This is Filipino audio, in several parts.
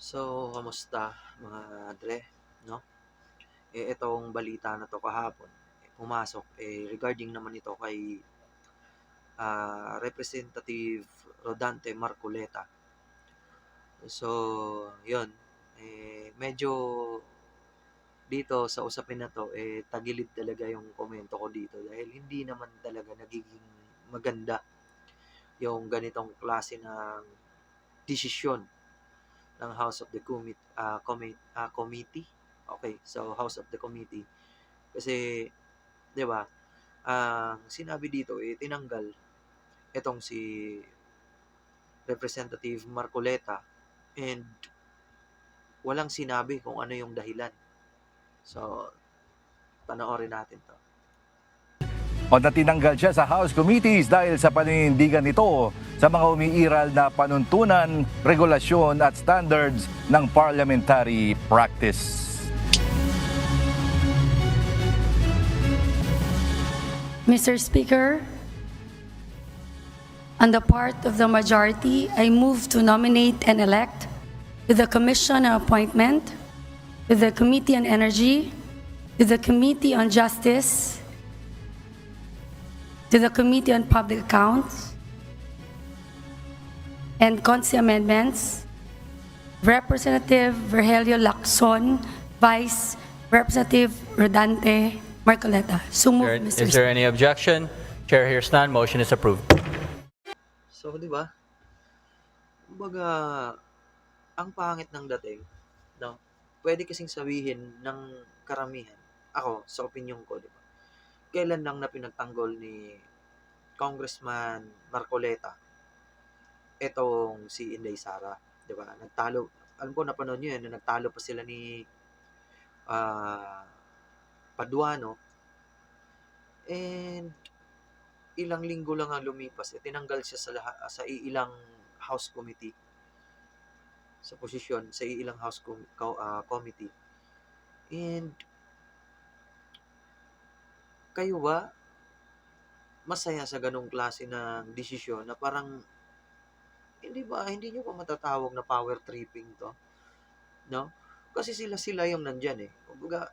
So, kamusta mga dre, no? Eh, itong balita na 'to kahapon, eh, pumasok, eh, regarding naman ito kay, ah, Representative Rodante Marcoleta. So, 'yun, eh, medyo dito sa usapin na 'to, eh, tagilid talaga yung komento ko dito dahil hindi naman talaga nagiging maganda yung ganitong klase ng desisyon ng House of the Commit ah, Commit ah, Committee. Okay, so House of the Committee. Kasi 'di ba, ang sinabi dito, eh, tinanggal itong si Representative Marcoleta and walang sinabi kung ano yung dahilan. So, panoorin natin 'to. O na tinanggal siya sa House Committees dahil sa paninindigan nito sa mga umiiral na panuntunan, regulasyon at standards ng parliamentary practice. Mr. Speaker, on the part of the majority, I move to nominate and elect to the Commission on Appointment, to the Committee on Energy, to the Committee on Justice, to the Committee on Public Accounts, and Consi Amendments, Representative Virgilio Lacson, Vice Representative Rodante Marcoleta. So There- move, Mr. Is there any objection? Chair hears none. Motion is approved. So, 'di ba? Kumbaga, ang pangit ng dating, no? Pwede kasing sabihin ng karamihan. Ako, sa opinion ko, 'di ba? Kailan lang na pinagtanggol ni Congressman Marcoleta etong si Inday Sara, 'di ba? Nagtalo, alam ko napanood niyo 'yan, na nagtalo pa sila ni ah Paduano. And ilang linggo lang ang lumipas, eh, tinanggal siya sa, laha, sa iilang House Committee sa posisyon sa iilang House com- co- ah, Committee. And kayo ba masaya sa ganong klase ng desisyon na parang hindi ba hindi nyo pa matatawag na power tripping to? No? Kasi sila-sila yung nandyan eh. Kumbaga,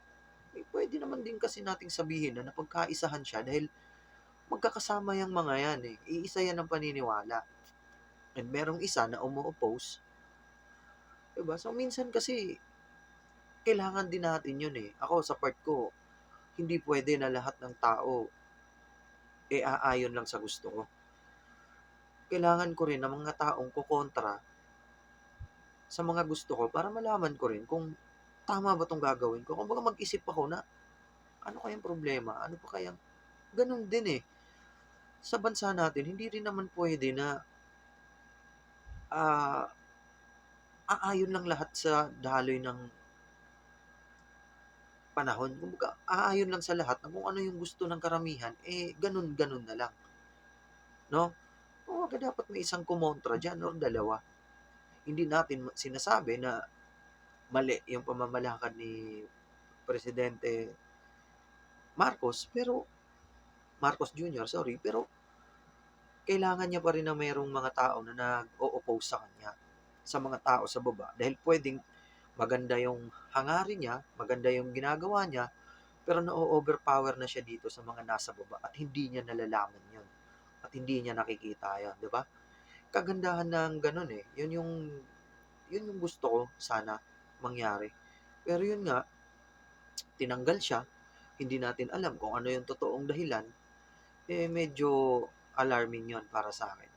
eh, pwede naman din kasi nating sabihin na napagkaisahan siya dahil magkakasama yung mga yan eh. Iisa yan ang paniniwala. And merong isa na umu-oppose. Diba? So, minsan kasi, kailangan din natin yun eh. Ako, sa part ko, hindi pwede na lahat ng tao e aayon lang sa gusto ko. Kailangan ko rin ng mga taong kukontra sa mga gusto ko para malaman ko rin kung tama ba itong gagawin ko. Kung baga mag-isip ako na ano kayang problema? Ano pa kayang... Ganun din eh sa bansa natin, hindi rin naman pwede na ah aayon lang lahat sa daloy ng panahon. Kumbaga, aayon lang sa lahat na kung ano yung gusto ng karamihan, eh, ganun-ganun na lang. No? O, wag dapat may isang kumontra dyan or dalawa. Hindi natin sinasabi na mali yung pamamalakad ni Presidente Marcos, pero Marcos Jr., sorry, pero kailangan niya pa rin na mayroong mga tao na nag-o-oppose sa kanya, sa mga tao sa baba. Dahil pwedeng maganda yung hangarin niya, maganda yung ginagawa niya, pero na-overpower na siya dito sa mga nasa baba at hindi niya nalalaman yun. At hindi niya nakikita yun, di ba? Kagandahan ng ganun eh. Yun yung, yun yung gusto ko sana mangyari. Pero yun nga, tinanggal siya, hindi natin alam kung ano yung totoong dahilan, eh medyo alarming yon para sa akin.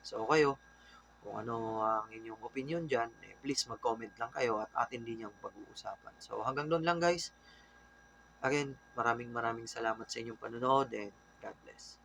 So kayo, kung ano ang inyong opinion dyan, eh, please mag-comment lang kayo at atin din yung pag-uusapan. So hanggang doon lang guys. Again, maraming maraming salamat sa inyong panonood and God bless.